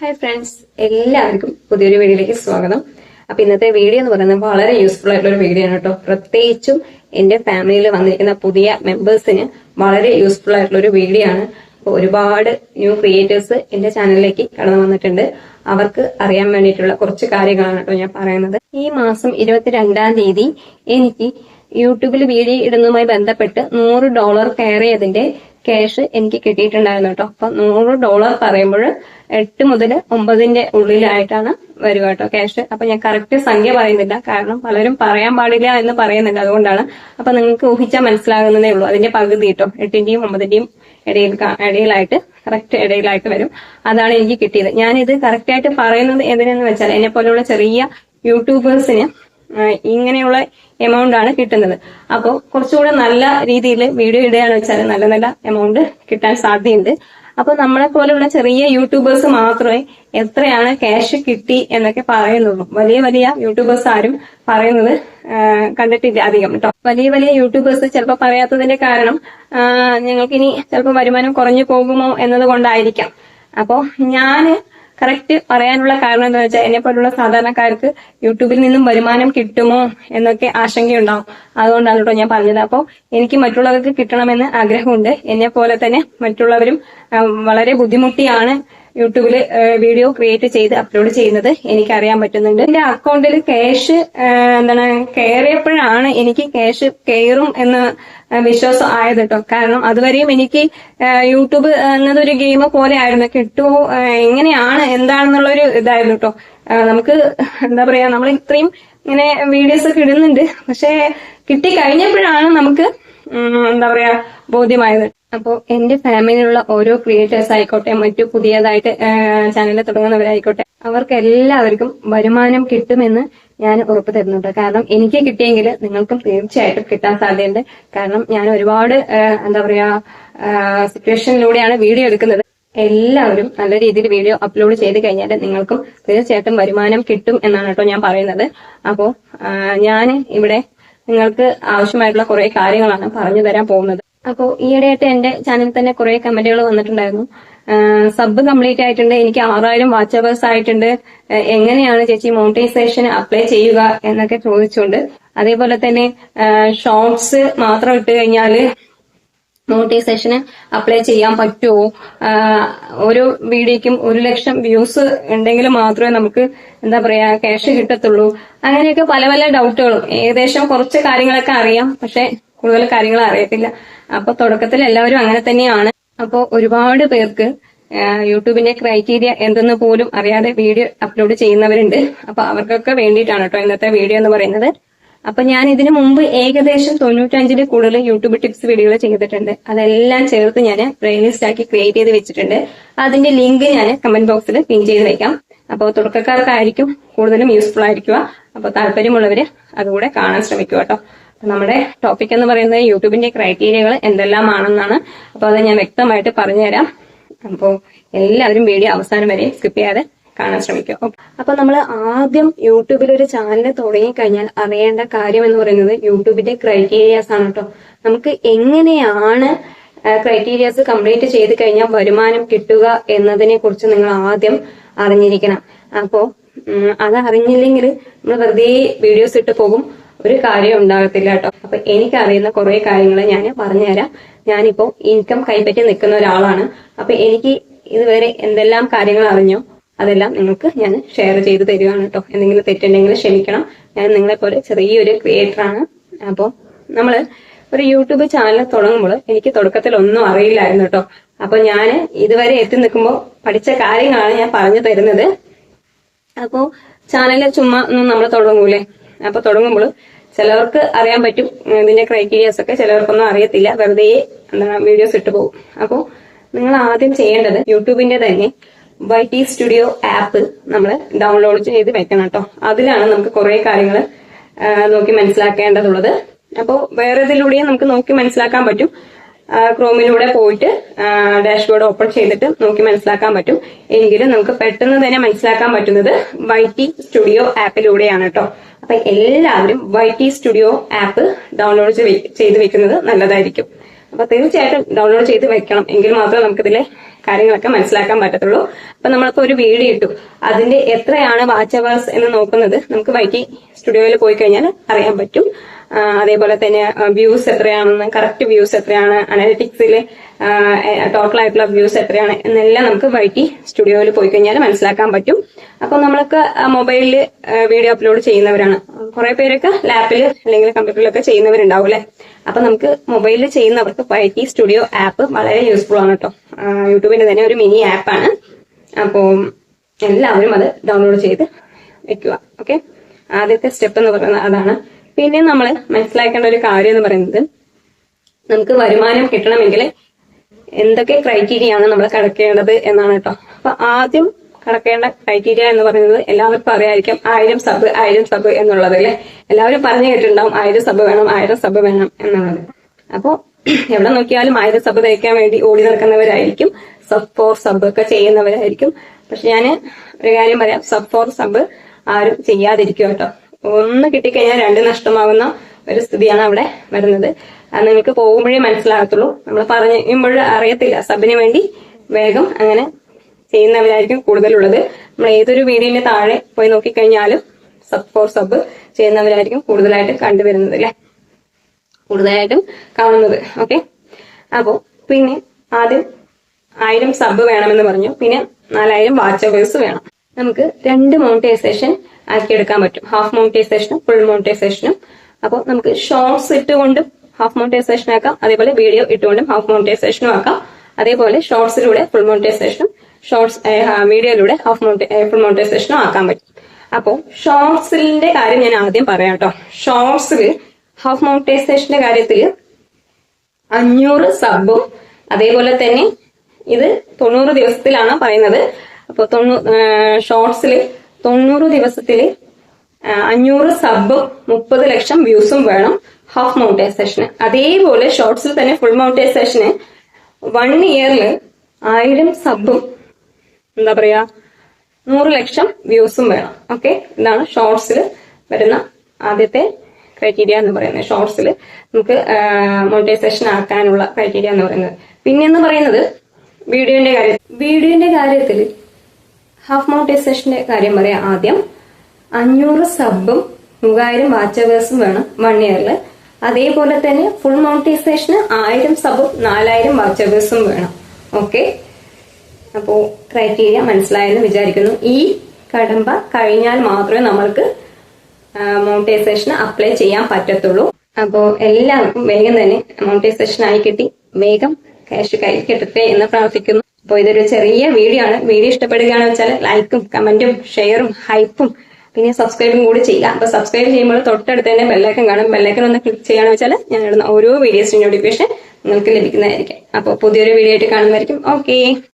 Hi friends എല്ലാവർക്കും പുതിയൊരു വീഡിയോയിലേക്ക് സ്വാഗതം. അപ്പൊ ഇന്നത്തെ വീഡിയോ എന്ന് പറയുന്നത് വളരെ യൂസ്ഫുൾ ആയിട്ടുള്ള ഒരു വീഡിയോ ആണ് കേട്ടോ. പ്രത്യേകിച്ചും എന്റെ ഫാമിലിയിൽ വന്നിരിക്കുന്ന പുതിയ മെമ്പേഴ്സിന് വളരെ യൂസ്ഫുൾ ആയിട്ടുള്ള ഒരു വീഡിയോ ആണ്. ഒരുപാട് ന്യൂ ക്രിയേറ്റേഴ്സ് എന്റെ ചാനലിലേക്ക് കടന്നു വന്നിട്ടുണ്ട്. അവർക്ക് അറിയാൻ വേണ്ടിയിട്ടുള്ള കുറച്ച് കാര്യങ്ങളാണ് കേട്ടോ ഞാൻ പറയുന്നത്. ഈ മാസം ഇരുപത്തിരണ്ടാം തീയതി എനിക്ക് യൂട്യൂബിൽ വീഡിയോ ഇടുന്നതുമായി ബന്ധപ്പെട്ട് നൂറ് ഡോളർ കയറിയതിന്റെ ക്യാഷ് എനിക്ക് കിട്ടിയിട്ടുണ്ടായിരുന്നു കേട്ടോ. അപ്പൊ നൂറ് ഡോളർ പറയുമ്പോൾ എട്ട് മുതൽ ഒമ്പതിന്റെ ഉള്ളിലായിട്ടാണ് വരിക കേട്ടോ ക്യാഷ് അപ്പൊ ഞാൻ കറക്റ്റ് സംഖ്യ പറയുന്നില്ല. കാരണം പലരും പറയാൻ പാടില്ല എന്ന് പറയുന്നുണ്ട്. അതുകൊണ്ടാണ് അപ്പൊ നിങ്ങൾക്ക് ഊഹിച്ചാൽ മനസ്സിലാകുന്നതേ ഉള്ളൂ. അതിന്റെ പകുതി കേട്ടോ. എട്ടിന്റെയും ഒമ്പതിന്റെയും ഇടയിൽ ഇടയിലായിട്ട് കറക്റ്റ് ഇടയിലായിട്ട് വരും. അതാണ് എനിക്ക് കിട്ടിയത്. ഞാനിത് കറക്റ്റ് ആയിട്ട് പറയുന്നത് എന്തിനാന്ന് വെച്ചാൽ എന്നെ പോലെയുള്ള ചെറിയ യൂട്യൂബേഴ്സിന് ഇങ്ങനെയുള്ള എമൗണ്ട് ആണ് കിട്ടുന്നത്. അപ്പോൾ കുറച്ചുകൂടെ നല്ല രീതിയിൽ വീഡിയോ ഇടുകയാണ് വെച്ചാൽ നല്ല നല്ല എമൗണ്ട് കിട്ടാൻ സാധ്യതയുണ്ട്. അപ്പൊ നമ്മളെ പോലെയുള്ള ചെറിയ യൂട്യൂബേഴ്സ് മാത്രമേ എത്രയാണ് ക്യാഷ് കിട്ടി എന്നൊക്കെ പറയുന്നുള്ളൂ. വലിയ വലിയ യൂട്യൂബേഴ്സ് ആരും പറയുന്നത് കണ്ടിട്ടില്ല അധികം കേട്ടോ വലിയ വലിയ യൂട്യൂബേഴ്സ് ചിലപ്പോൾ പറയാത്തതിന്റെ കാരണം ഞങ്ങൾക്കിനി ചിലപ്പോൾ വരുമാനം കുറഞ്ഞു പോകുമോ എന്നത് കൊണ്ടായിരിക്കാം. അപ്പോ ഞാൻ കറക്റ്റ് പറയാനുള്ള കാരണം എന്താ വെച്ചാൽ എന്നെ പോലുള്ള സാധാരണക്കാർക്ക് യൂട്യൂബിൽ നിന്നും വരുമാനം കിട്ടുമോ എന്നൊക്കെ ആശങ്കയുണ്ടാവും. അതുകൊണ്ടാണ് കേട്ടോ ഞാൻ പറഞ്ഞത്. അപ്പോൾ എനിക്ക് മറ്റുള്ളവർക്ക് കിട്ടണമെന്ന് ആഗ്രഹമുണ്ട്. എന്നെ പോലെ തന്നെ മറ്റുള്ളവരും വളരെ ബുദ്ധിമുട്ടിയാണ് യൂട്യൂബിൽ വീഡിയോ ക്രിയേറ്റ് ചെയ്ത് അപ്ലോഡ് ചെയ്യുന്നത് എനിക്ക് അറിയാൻ പറ്റുന്നുണ്ട്. എന്റെ അക്കൗണ്ടിൽ ക്യാഷ് എന്താണ് കയറിയപ്പോഴാണ് എനിക്ക് ക്യാഷ് കയറും എന്ന് വിശ്വാസം ആയത് കേട്ടോ കാരണം അതുവരെയും എനിക്ക് യൂട്യൂബ് എന്നതൊരു ഗെയിം പോലെ ആയിരുന്നു. കിട്ടുമോ എങ്ങനെയാണ് എന്താണെന്നുള്ളൊരു ഇതായിരുന്നു കേട്ടോ നമുക്ക് എന്താ പറയാ നമ്മൾ ഇത്രയും ഇങ്ങനെ വീഡിയോസ് ഒക്കെ ഇടുന്നുണ്ട്. പക്ഷെ കിട്ടി കഴിഞ്ഞപ്പോഴാണ് നമുക്ക് എന്താ പറയാ ബോധ്യമായത്. അപ്പോൾ എന്റെ ഫാമിലിയിലുള്ള ഓരോ ക്രിയേറ്റേഴ്സ് ആയിക്കോട്ടെ മറ്റു പുതിയതായിട്ട് ചാനൽ തുടങ്ങുന്നവരായിക്കോട്ടെ അവർക്ക് എല്ലാവർക്കും വരുമാനം കിട്ടുമെന്ന് ഞാൻ ഉറപ്പ് തരുന്നുണ്ട്. കാരണം എനിക്ക് കിട്ടിയെങ്കിൽ നിങ്ങൾക്കും തീർച്ചയായിട്ടും കിട്ടാൻ സാധ്യതയുണ്ട്. കാരണം ഞാൻ ഒരുപാട് എന്താ പറയാ സിറ്റുവേഷനിലൂടെയാണ് വീഡിയോ എടുക്കുന്നത്. എല്ലാവരും നല്ല രീതിയിൽ വീഡിയോ അപ്ലോഡ് ചെയ്ത് കഴിഞ്ഞാൽ നിങ്ങൾക്കും തീർച്ചയായിട്ടും വരുമാനം കിട്ടും എന്നാണ് കേട്ടോ ഞാൻ പറയുന്നത്. അപ്പോൾ ഞാൻ ഇവിടെ നിങ്ങൾക്ക് ആവശ്യമായിട്ടുള്ള കുറെ കാര്യങ്ങളാണ് പറഞ്ഞു തരാൻ പോകുന്നത്. അപ്പോൾ ഈയിടെയായിട്ട് എന്റെ ചാനൽ തന്നെ കുറെ കമന്റുകൾ വന്നിട്ടുണ്ടായിരുന്നു. സബ് കംപ്ലീറ്റ് ആയിട്ടുണ്ട്. എനിക്ക് ആറായിരം വാച്ചവേഴ്സ് ആയിട്ടുണ്ട്. എങ്ങനെയാണ് ചേച്ചി മോണിറ്റൈസേഷൻ അപ്ലൈ ചെയ്യുക എന്നൊക്കെ ചോദിച്ചുകൊണ്ട് അതേപോലെ തന്നെ ഷോർട്സ് മാത്രം ഇട്ട് കഴിഞ്ഞാൽ മോണിറ്റൈസേഷന് അപ്ലൈ ചെയ്യാൻ പറ്റുമോ ഒരു ഓരോ വീഡിയോയ്ക്കും ഒരു ലക്ഷം വ്യൂസ് ഉണ്ടെങ്കിൽ മാത്രമേ നമുക്ക് എന്താ പറയാ ക്യാഷ് കിട്ടത്തുള്ളൂ. അങ്ങനെയൊക്കെ പല പല ഡൗട്ടുകളും ഏകദേശം കുറച്ച് കാര്യങ്ങളൊക്കെ അറിയാം. പക്ഷെ കൂടുതൽ കാര്യങ്ങൾ അറിയത്തില്ല. അപ്പൊ തുടക്കത്തിൽ എല്ലാവരും അങ്ങനെ തന്നെയാണ്. അപ്പോൾ ഒരുപാട് പേർക്ക് യൂട്യൂബിന്റെ ക്രൈറ്റീരിയ എന്തെന്ന് പോലും അറിയാതെ വീഡിയോ അപ്ലോഡ് ചെയ്യുന്നവരുണ്ട്. അപ്പൊ അവർക്കൊക്കെ വേണ്ടിയിട്ടാണ് കേട്ടോ ഇന്നത്തെ വീഡിയോ എന്ന് പറയുന്നത്. അപ്പൊ ഞാൻ ഇതിനു മുമ്പ് ഏകദേശം തൊണ്ണൂറ്റഞ്ചിൽ കൂടുതൽ യൂട്യൂബ് ടിപ്സ് വീഡിയോകൾ ചെയ്തിട്ടുണ്ട്. അതെല്ലാം ചേർത്ത് ഞാൻ പ്ലേലിസ്റ്റ് ആക്കി ക്രിയേറ്റ് ചെയ്ത് വെച്ചിട്ടുണ്ട്. അതിന്റെ ലിങ്ക് ഞാൻ കമന്റ് ബോക്സിൽ പിൻ ചെയ്ത് വെക്കാം. അപ്പോൾ തുടക്കക്കാർക്കായിരിക്കും കൂടുതലും യൂസ്ഫുൾ ആയിരിക്കുക. അപ്പോൾ താല്പര്യമുള്ളവര് അതുകൂടെ കാണാൻ ശ്രമിക്കുക കേട്ടോ. നമ്മുടെ ടോപ്പിക് എന്ന് പറയുന്നത് യൂട്യൂബിന്റെ ക്രൈറ്റീരിയകൾ എന്തെല്ലാമാണെന്നാണ്. അപ്പൊ അത് ഞാൻ വ്യക്തമായിട്ട് പറഞ്ഞുതരാം. അപ്പോൾ എല്ലാവരും വീഡിയോ അവസാനം വരെ സ്കിപ്പ് ചെയ്യാതെ കാണാൻ ശ്രമിക്കുക. ഓക്കെ അപ്പൊ നമ്മൾ ആദ്യം യൂട്യൂബിൽ ഒരു ചാനൽ തുടങ്ങിക്കഴിഞ്ഞാൽ അറിയേണ്ട കാര്യം എന്ന് പറയുന്നത് യൂട്യൂബിന്റെ ക്രൈറ്റീരിയാസ് ആണ് കേട്ടോ നമുക്ക് എങ്ങനെയാണ് ക്രൈറ്റീരിയാസ് കംപ്ലീറ്റ് ചെയ്ത് കഴിഞ്ഞാൽ വരുമാനം കിട്ടുക എന്നതിനെ കുറിച്ച് നിങ്ങൾ ആദ്യം അറിഞ്ഞിരിക്കണം. അപ്പോ ഉം, അത് അറിഞ്ഞില്ലെങ്കിൽ നമ്മൾ വെറുതെ വീഡിയോസ് ഇട്ട് പോകും. ഒരു കാര്യം ഉണ്ടാകത്തില്ല കേട്ടോ. അപ്പൊ എനിക്കറിയുന്ന കുറെ കാര്യങ്ങൾ ഞാൻ പറഞ്ഞുതരാം. ഞാനിപ്പോ ഇൻകം കൈപ്പറ്റി നിൽക്കുന്ന ഒരാളാണ്. അപ്പൊ എനിക്ക് ഇതുവരെ എന്തെല്ലാം കാര്യങ്ങൾ അറിഞ്ഞോ അതെല്ലാം നിങ്ങൾക്ക് ഞാൻ ഷെയർ ചെയ്ത് തരുവാണ് കേട്ടോ. എന്തെങ്കിലും തെറ്റുണ്ടെങ്കിൽ ക്ഷമിക്കണം. ഞാൻ നിങ്ങളെ പോലെ ചെറിയൊരു ക്രിയേറ്റർ ആണ്. അപ്പോൾ നമ്മൾ ഒരു യൂട്യൂബ് ചാനൽ തുടങ്ങുമ്പോൾ എനിക്ക് തുടക്കത്തിൽ ഒന്നും അറിയില്ലായിരുന്നു കേട്ടോ. അപ്പൊ ഞാൻ ഇതുവരെ എത്തി നിൽക്കുമ്പോൾ പഠിച്ച കാര്യങ്ങളാണ് ഞാൻ പറഞ്ഞു തരുന്നത്. അപ്പോ ചാനൽ ചുമ്മാ ഒന്നും നമ്മൾ തുടങ്ങൂലേ? അപ്പൊ തുടങ്ങുമ്പോൾ ചിലവർക്ക് അറിയാൻ പറ്റും ഇതിന്റെ ക്രൈറ്റീരിയാസ് ഒക്കെ ചിലവർക്കൊന്നും അറിയത്തില്ല. വെറുതെ എന്താ വീഡിയോസ് ഇട്ടു പോകും. അപ്പോൾ നിങ്ങൾ ആദ്യം ചെയ്യേണ്ടത് യൂട്യൂബിന്റെ തന്നെ വൈ ടി സ്റ്റുഡിയോ ആപ്പ് നമ്മൾ ഡൗൺലോഡ് ചെയ്ത് വെക്കണം കേട്ടോ. അതിലാണ് നമുക്ക് കുറെ കാര്യങ്ങൾ നോക്കി മനസ്സിലാക്കേണ്ടതുള്ളത്. അപ്പോൾ വേറെ ഇതിലൂടെയും നമുക്ക് നോക്കി മനസ്സിലാക്കാൻ പറ്റും. ക്രോമിലൂടെ പോയിട്ട് ഡാഷ്ബോർഡ് ഓപ്പൺ ചെയ്തിട്ട് നോക്കി മനസ്സിലാക്കാൻ പറ്റും. എങ്കിലും നമുക്ക് പെട്ടെന്ന് തന്നെ മനസ്സിലാക്കാൻ പറ്റുന്നത് വൈ ടി സ്റ്റുഡിയോ ആപ്പിലൂടെയാണ് കേട്ടോ അപ്പൊ എല്ലാവരും Y T studio app download ചെയ്ത് വെക്കുന്നത് നല്ലതായിരിക്കും. അപ്പൊ തീർച്ചയായിട്ടും ഡൗൺലോഡ് ചെയ്ത് വെക്കണം. എങ്കിൽ മാത്രമേ നമുക്കിതിലെ കാര്യങ്ങളൊക്കെ മനസ്സിലാക്കാൻ പറ്റത്തുള്ളൂ. അപ്പൊ നമ്മളിപ്പോ ഒരു വീഡിയോ ഇട്ടു. അതിന്റെ എത്രയാണ് വാച്ച് അവേഴ്സ് എന്ന് നോക്കുന്നത് നമുക്ക് വൈറ്റി സ്റ്റുഡിയോയിൽ പോയി കഴിഞ്ഞാൽ അറിയാൻ പറ്റും. അതേപോലെ തന്നെ വ്യൂസ് എത്രയാണെന്ന് കറക്റ്റ് വ്യൂസ് എത്രയാണ് അനലിറ്റിക്സിൽ ടോട്ടൽ ആയിട്ടുള്ള വ്യൂസ് എത്രയാണ് എന്നെല്ലാം നമുക്ക് വൈറ്റി സ്റ്റുഡിയോയിൽ പോയി കഴിഞ്ഞാൽ മനസ്സിലാക്കാൻ പറ്റും. അപ്പൊ നമ്മളൊക്കെ മൊബൈലിൽ വീഡിയോ അപ്ലോഡ് ചെയ്യുന്നവരാണ്. കുറെ പേരൊക്കെ ലാപ്പിൽ അല്ലെങ്കിൽ കമ്പ്യൂട്ടറിലൊക്കെ ചെയ്യുന്നവരുണ്ടാവും അല്ലെ? അപ്പൊ നമുക്ക് മൊബൈലിൽ ചെയ്യുന്നവർക്ക് വൈറ്റി സ്റ്റുഡിയോ ആപ്പ് വളരെ യൂസ്ഫുൾ ആണ് കേട്ടോ യൂട്യൂബിന്റെ തന്നെ ഒരു മിനി ആപ്പാണ് അപ്പോൾ എല്ലാവരും അത് ഡൗൺലോഡ് ചെയ്ത് വെക്കുക. ഓക്കെ ആദ്യത്തെ സ്റ്റെപ്പ് എന്ന് പറയുന്നത് അതാണ് പിന്നെ നമ്മൾ മനസ്സിലാക്കേണ്ട ഒരു കാര്യം എന്ന് പറയുന്നത് നമുക്ക് വരുമാനം കിട്ടണമെങ്കിൽ എന്തൊക്കെ ക്രൈറ്റീരിയ ആണ് നമ്മൾ കടക്കേണ്ടത് എന്നാണ് കേട്ടോ. അപ്പൊ ആദ്യം കടക്കേണ്ട ക്രൈറ്റീരിയ എന്ന് പറയുന്നത് എല്ലാവർക്കും അറിയായിരിക്കും ആയിരം സബ് ആയിരം സബ് എന്നുള്ളത് അല്ലെ? എല്ലാവരും പറഞ്ഞു കേട്ടിട്ടുണ്ടാവും ആയിരം സബ് വേണം ആയിരം സബ് വേണം എന്നുള്ളത്. അപ്പോ എവിടെ നോക്കിയാലും ആയിരം സബ് തയ്ക്കാൻ വേണ്ടി ഓടി നടക്കുന്നവരായിരിക്കും. സബ് ഫോർ സബ് ഒക്കെ ചെയ്യുന്നവരായിരിക്കും. പക്ഷെ ഞാൻ ഒരു കാര്യം പറയാം സബ് ഫോർ സബ് ആരും ചെയ്യാതിരിക്കും കേട്ടോ. ഒന്ന് കിട്ടിക്കഴിഞ്ഞാൽ രണ്ട് നഷ്ടമാകുന്ന ഒരു സ്ഥിതിയാണ് അവിടെ വരുന്നത്. അത് നിങ്ങൾക്ക് പോകുമ്പോഴേ മനസ്സിലാകത്തുള്ളൂ. നമ്മൾ പറയുമ്പോൾ അറിയത്തില്ല. സബിന് വേണ്ടി വേഗം അങ്ങനെ ചെയ്യുന്നവരായിരിക്കും കൂടുതലുള്ളത്. നമ്മൾ ഏതൊരു വീഡിയോന്റെ താഴെ പോയി നോക്കിക്കഴിഞ്ഞാലും സബ് ഫോർ സബ് ചെയ്യുന്നവരായിരിക്കും കൂടുതലായിട്ട് കണ്ടുവരുന്നത് അല്ലെ? കൂടുതലായിട്ടും കാണുന്നത്. ഓക്കെ? അപ്പോ പിന്നെ ആദ്യം ആയിരം സബ് വേണമെന്ന് പറഞ്ഞു. പിന്നെ നാലായിരം വാച്ച് അവേഴ്സ് വേണം. നമുക്ക് രണ്ട് മോണിറ്റൈസേഷൻ ആക്കിയെടുക്കാൻ പറ്റും. ഹാഫ് മോണിറ്റൈസേഷനും ഫുൾ മോണിറ്റൈസേഷനും അപ്പോൾ നമുക്ക് ഷോർട്സ് ഇട്ടുകൊണ്ടും ഹാഫ് മോണിറ്റൈസേഷൻ ആക്കാം. അതേപോലെ വീഡിയോ ഇട്ടുകൊണ്ടും ഹാഫ് മോണിറ്റൈസേഷനും ആക്കാം. അതേപോലെ ഷോർട്സിലൂടെ ഫുൾ മോണിറ്റൈസേഷനും ഷോർട്സ് വീഡിയോയിലൂടെ ഹാഫ് മോണിറ്റൈ ഫുൾ മോണിറ്റൈസേഷനും ആക്കാൻ പറ്റും. അപ്പോൾ ഷോർട്സിന്റെ കാര്യം ഞാൻ ആദ്യം പറയാം കേട്ടോ. ഷോർട്സിൽ ഹാഫ് മോണിറ്റൈസേഷന്റെ കാര്യത്തിൽ അഞ്ഞൂറ് സബും അതേപോലെ തന്നെ ഇത് തൊണ്ണൂറ് ദിവസത്തിലാണ് പറയുന്നത്. അപ്പോൾ തൊണ്ണൂ ഷോർട്സിൽ തൊണ്ണൂറ് ദിവസത്തിൽ അഞ്ഞൂറ് സബും മുപ്പത് ലക്ഷം വ്യൂസും വേണം ഹാഫ് മൗണ്ടൈസേഷന് അതേപോലെ ഷോർട്സിൽ തന്നെ ഫുൾ മൗണ്ടൈസേഷന് വൺ ഇയറിൽ ആയിരം സബും എന്താ പറയാ നൂറ് ലക്ഷം വ്യൂസും വേണം. ഓക്കെ ഇതാണ് ഷോർട്സിൽ വരുന്ന ആദ്യത്തെ ക്രൈറ്റീരിയ എന്ന് പറയുന്നത്. ഷോർട്സിൽ നമുക്ക് മോണിറ്റൈസേഷൻ ആക്കാനുള്ള ക്രൈറ്റീരിയ എന്ന് പറയുന്നത്. പിന്നെ എന്ന് പറയുന്നത് വീഡിയോന്റെ കാര്യത്തിൽ. വീഡിയോന്റെ കാര്യത്തിൽ ഹാഫ് മോണിറ്റൈസേഷന്റെ കാര്യം പറയാം ആദ്യം. അഞ്ഞൂറ് സബും മൂവായിരം വാച്ചവേഴ്സും വേണം വൺ ഇയറിൽ അതേപോലെ തന്നെ ഫുൾ മോണിറ്റൈസേഷന് ആയിരം സബും നാലായിരം വാച്ചവേഴ്സും വേണം. ഓക്കെ അപ്പോ ക്രൈറ്റീരിയ മനസ്സിലായെന്ന് വിചാരിക്കുന്നു. ഈ കടമ്പ കഴിഞ്ഞാൽ മാത്രമേ നമ്മൾക്ക് മോണിറ്റൈസേഷൻ അപ്ലൈ ചെയ്യാൻ പറ്റത്തുള്ളൂ. അപ്പോൾ എല്ലാവർക്കും വേഗം തന്നെ മോണിറ്റൈസേഷൻ ആയി കിട്ടി. വേഗം ക്യാഷ് കയ്യിൽ കിട്ടട്ടെ എന്ന് പ്രാർത്ഥിക്കുന്നു. അപ്പോൾ ഇതൊരു ചെറിയ വീഡിയോ ആണ്. വീഡിയോ ഇഷ്ടപ്പെടുകയാണെന്ന് വെച്ചാൽ ലൈക്കും കമന്റും ഷെയറും ഹൈപ്പും പിന്നെ സബ്സ്ക്രൈബും കൂടി ചെയ്യുക. അപ്പൊ സബ്സ്ക്രൈബ് ചെയ്യുമ്പോൾ തൊട്ടടുത്ത് തന്നെ ബെല്ലൈക്കൻ കാണും. ബെല്ലൈക്കൻ ഒന്ന് ക്ലിക്ക് ചെയ്യുകയാണെന്ന് വെച്ചാൽ ഞാൻ ഇടുന്ന ഓരോ വീഡിയോസിന്റെ നോട്ടിഫിക്കേഷൻ നിങ്ങൾക്ക് ലഭിക്കുന്നതായിരിക്കും. അപ്പോൾ പുതിയൊരു വീഡിയോ ആയിട്ട് കാണുന്നതായിരിക്കും. ഓക്കെ